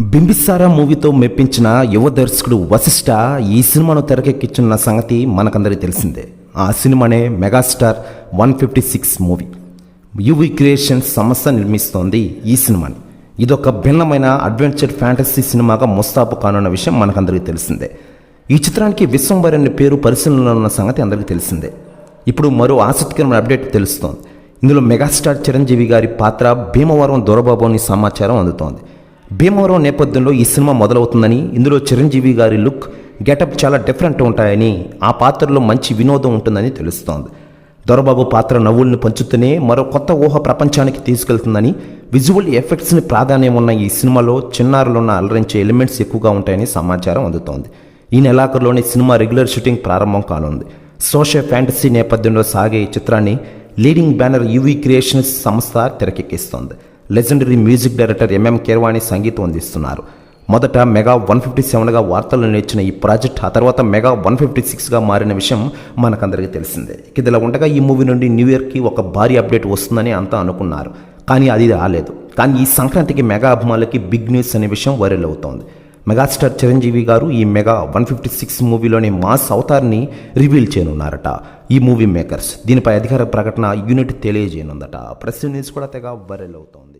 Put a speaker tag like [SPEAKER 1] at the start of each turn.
[SPEAKER 1] బింబిసారా మూవీతో మెప్పించిన యువ దర్శకుడు వశిష్ఠ ఈ సినిమాను తెరకెక్కించిన సంగతి మనకందరికీ తెలిసిందే. ఆ సినిమానే megastar one fifty six movie. UV creation సంస్థ నిర్మిస్తోంది ఈ సినిమాని. ఇదొక భిన్నమైన అడ్వెంచర్ ఫ్యాంటసీ సినిమాగా ముస్తాబు కానున్న విషయం మనకందరికీ తెలిసిందే. ఈ చిత్రానికి విశ్వంబర్ అనే పేరు పరిశీలనలో ఉన్న సంగతి అందరికీ తెలిసిందే. ఇప్పుడు మరో ఆసక్తికరమైన అప్డేట్ తెలుస్తోంది. ఇందులో మెగాస్టార్ చిరంజీవి గారి పాత్ర భీమవరం దొరబాబు అని సమాచారం అందుతోంది. భీమవరం నేపథ్యంలో ఈ సినిమా మొదలవుతుందని ఇందులో చిరంజీవి గారి లుక్ గెటప్ చాలా డిఫరెంట్ ఉంటాయని ఆ పాత్రలో మంచి వినోదం ఉంటుందని తెలుస్తోంది. దొరబాబు పాత్ర నవ్వుల్ని పంచుతూనే మరో కొత్త ఊహ ప్రపంచానికి తీసుకెళ్తుందని విజువల్ ఎఫెక్ట్స్ని ప్రాధాన్యం ఉన్న ఈ సినిమాలో చిన్నారులున్న అలరించే ఎలిమెంట్స్ ఎక్కువగా ఉంటాయని సమాచారం అందుతోంది. ఈ నెలాఖరులోనే సినిమా రెగ్యులర్ షూటింగ్ ప్రారంభం కానుంది. సోషల్ ఫ్యాంటసీ నేపథ్యంలో సాగే ఈ చిత్రాన్ని లీడింగ్ బ్యానర్ యువి క్రియేషన్స్ సంస్థ తెరకెక్కిస్తోంది. Legendary music director M M Keeravani సంగీతం అందిస్తున్నారు. మొదట మెగా వన్ ఫిఫ్టీ సెవెన్గా వార్తలు నేర్చిన ఈ ప్రాజెక్ట్ ఆ తర్వాత మెగా వన్ ఫిఫ్టీ సిక్స్గా మారిన విషయం మనకందరికీ తెలిసిందే. ఇదిలా ఉండగా ఈ మూవీ నుండి న్యూ ఇయర్కి ఒక భారీ అప్డేట్ వస్తుందని అంతా అనుకున్నారు. కానీ అది రాలేదు. కానీ ఈ సంక్రాంతికి మెగా అభిమానులకి బిగ్ న్యూస్ అనే విషయం వైరల్ అవుతోంది. మెగాస్టార్ చిరంజీవి గారు ఈ మెగా వన్ ఫిఫ్టీ సిక్స్ మూవీలోని మాస్ అవతార్ని రివీల్ చేయనున్నారట. ఈ మూవీ మేకర్స్ దీనిపై అధికార ప్రకటన యూనిట్ తెలియజేయనుందట. ప్రెస్ న్యూస్ కూడా తెగ వైరల్ అవుతోంది.